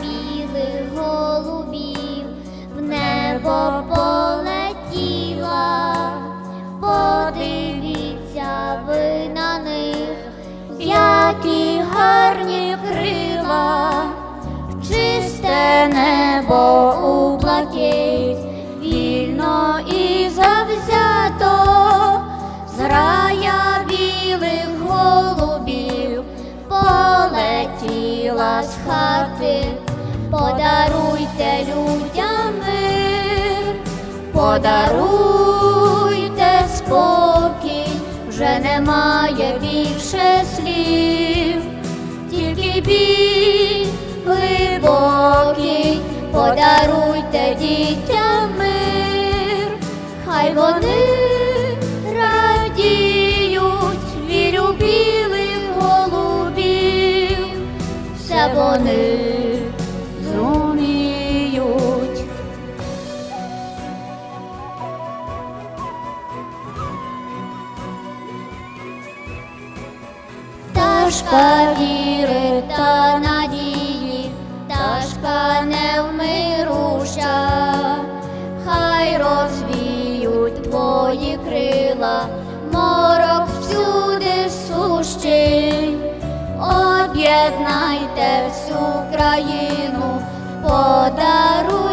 білих голубів в небо полетіла, подивіться ви на них, які гарні крила, чисте небо у блакить, вільно і завзято, з рая білих голубів. полетіла з хати подаруйте людям мир, подаруйте спокій, вже немає більше слів, тільки біль глибокий, подаруйте дітям мир, хай вони. Вони пташка віри та надії, пташка невмируша, хай розвіють твої крила, морок всюди сущий, об'єднайте всю країну, подаруйте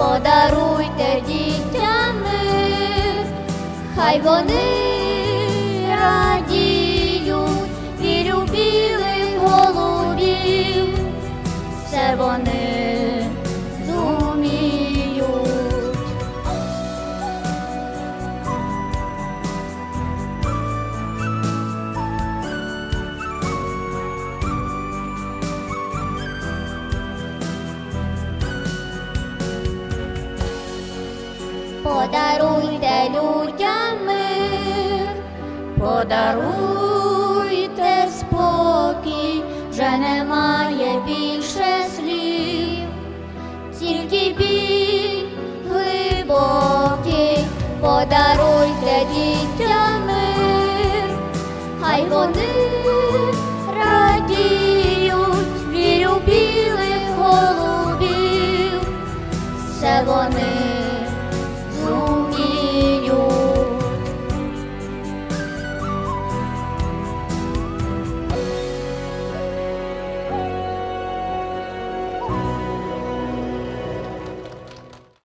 подаруйте дітям мир, хай вони радіють і любили голубів, все вони людям мир, подаруйте спокій, вже немає більше слів, тільки біль глибокий, подаруйте дітям мир, хай вони